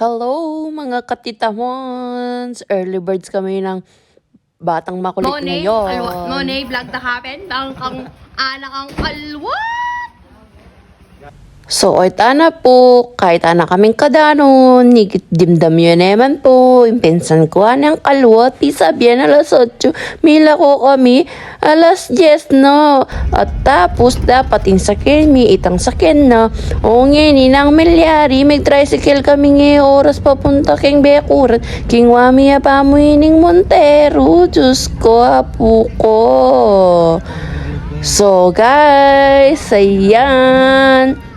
Hello mga katitahons! Early birds kami ng batang makulit Monay, ngayon. Monay, vlog na happen. Bang kang anak ang alwa. So, oy tana po, kahit ana kaming kadanon, nigit dimdam yun naman po, impinsan ko anang kalwat, di sabihan alas 8, mila ko kami, alas 10 no, at tapos dapat yung sakin, mi itang sakin na, o ngini nang milyari, may tricycle kami ngayon oras papunta king Bekurat, king wami pa mo ining Montero, Diyos ko, apo ko. So guys, ayan.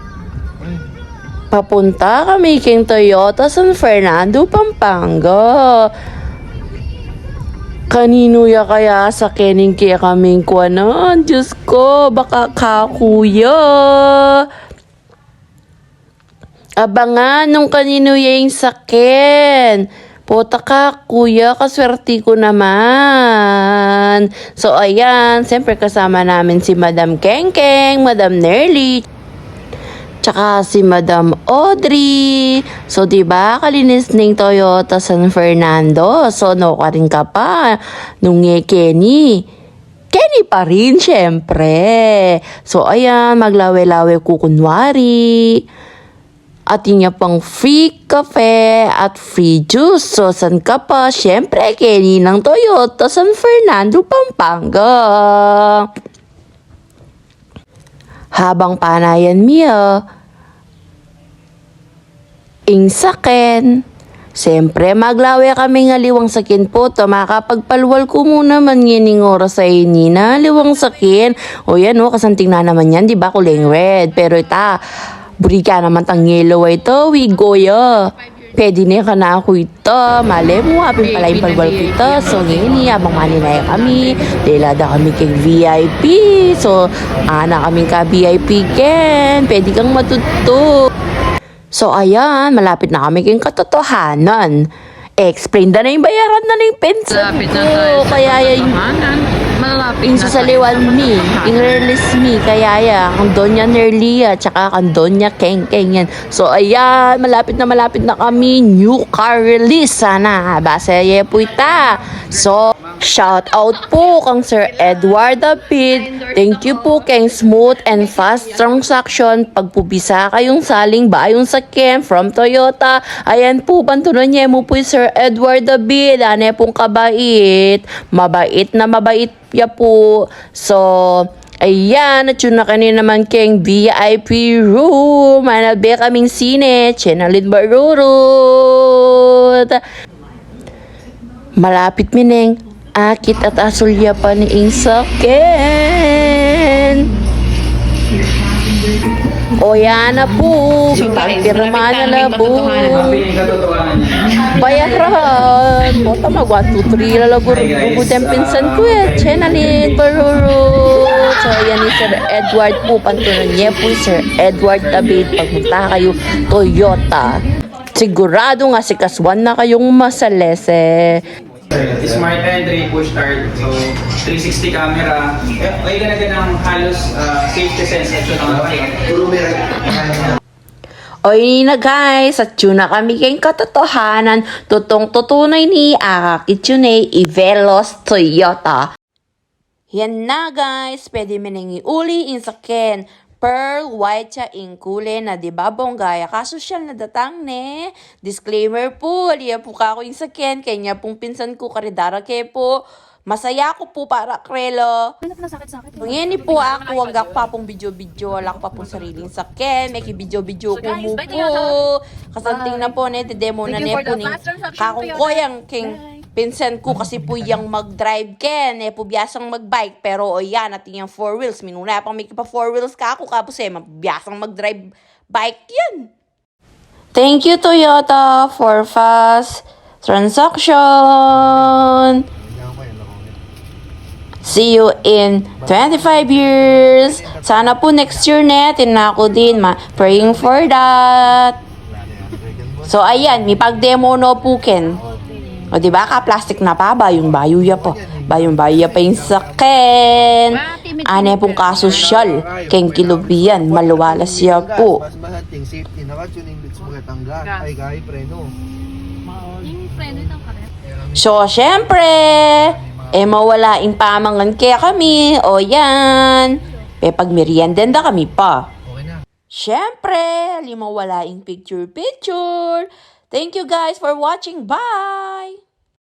Papunta kami king Toyota San Fernando, Pampanga. Kanino ya kaya sa kening kaya kaming kuanan? Diyos ko, baka kakuya. Abangan nung kanino yung sakin. Puta ka, kuya, kaswerte ko naman. So, ayan, siyempre kasama namin si Madam Kengkeng, Madam Nerly, Tsaka si Madam Audrey. So, di ba kalinis ng Toyota San Fernando. So, no ka rin ka pa. Nung Kenny. Kenny pa rin, syempre. So, ayan, maglawe-lawe ko kunwari. At yun pang free cafe at free juice. So, san ka pa? Syempre, Kenny ng Toyota San Fernando, Pampanga. Habang panayan miya, ing saken. Siyempre, maglawe kami nga liwang sakin po. To, makapagpalwal ko muna man yining oras sa inina. Liwang sakin. O yan o, kasanting na naman yan, di ba? Kuling red. Pero ita, burika naman tang yellow ay to. We go ya. Pwede na ka na ako ito. Mali mo, apin pala yung palwal ko ito. So, ngayon, abang maninaya kami. Delada kami kay VIP. So, ana kaming ka VIP ken. Pwede kang matuto. So, ayan, malapit na kami kayong katotohanan. Explain na na yung bayaran na na yung pension Malapit na tayo sa Kaya yung katotohanan. Malapit yung na sa tayo saliwan sa mi, katotohanan. yung release mi, kaya ya, ang Donya Nerlia, tsaka ang Donya Keng Keng yan. So, ayan, malapit na malapit na kami, new car release, sana, basa ye po ita. So, shout out po kang Sir Edward David. Thank you po kang smooth and fast transaction. Pagpubisa kayong saling bayong sakyan from Toyota. Ayan po, bantunan niya mo po Sir Edward David. Ano pong kabait. Mabait na mabait ya po. So, Ayan, at yun na kanina naman keng VIP room. Manabe kaming sine, Chenalin Barurut. Malapit mineng, akit at asulya pa ni Insaken. O yan na po, pagpirma na na po. Bayaran. Bota mag 1, 2, 3 lalagur. Bugod ang pinsan ko eh. Chenalin, Baruro. So, ayan ni Sir Edward po. Pantunan niya po Sir Edward David. Pagpunta kayo, Toyota. Sigurado nga si Kaswan na kayong masalese. Smart entry, push start. So, 360 camera. Eh, ay ganaga ng halos ah, safety sensation ng O yun na guys, at yun na kami kayong katotohanan, tutong tutunay ni Akakitsune Ivelos Toyota. Yan na guys, pwede mo nang iuli in sa Ken. Pearl white siya in kulay na di ba bonggaya kasosyal na datang ne. Disclaimer po, aliya po ka ako in sa Ken, kanya pong pinsan ko karidara kay po. Masaya ko po para krelo. Ngayon po ako, wag ako pa pong video-video, wala ko pa pong sariling sakyan, may video-video ko mo po. Kasanting na po, ne, demo na ne po ni kakong koyang king pinsan ko kasi po yung mag-drive ken, eh po biyasang mag-bike, pero o yan, natin yung four wheels, minuna pang may pa four wheels ka ako, kapos eh, mabiyasang mag-drive bike yan. Thank you Toyota for fast transaction. See you in 25 years. Sana po next year net, na ako din, ma praying for that. So ayan, may pag-demo no po Ken. O di ba ka plastic na pa bayong bayo ya po. Bayong bayo ya pa yung. Mati Ane pong kasosyal, keng kilubiyan, maluwala siya po. Mas mahating safety. Naka-tuning bits mo katangga. Ay, kahit preno. Yung preno itong karet. So, syempre, eh mawalaing pamangan kaya kami. O yan. Pe pag meriendenda kami pa. Na. Syempre, limawalaing picture-picture. Thank you guys for watching. Bye!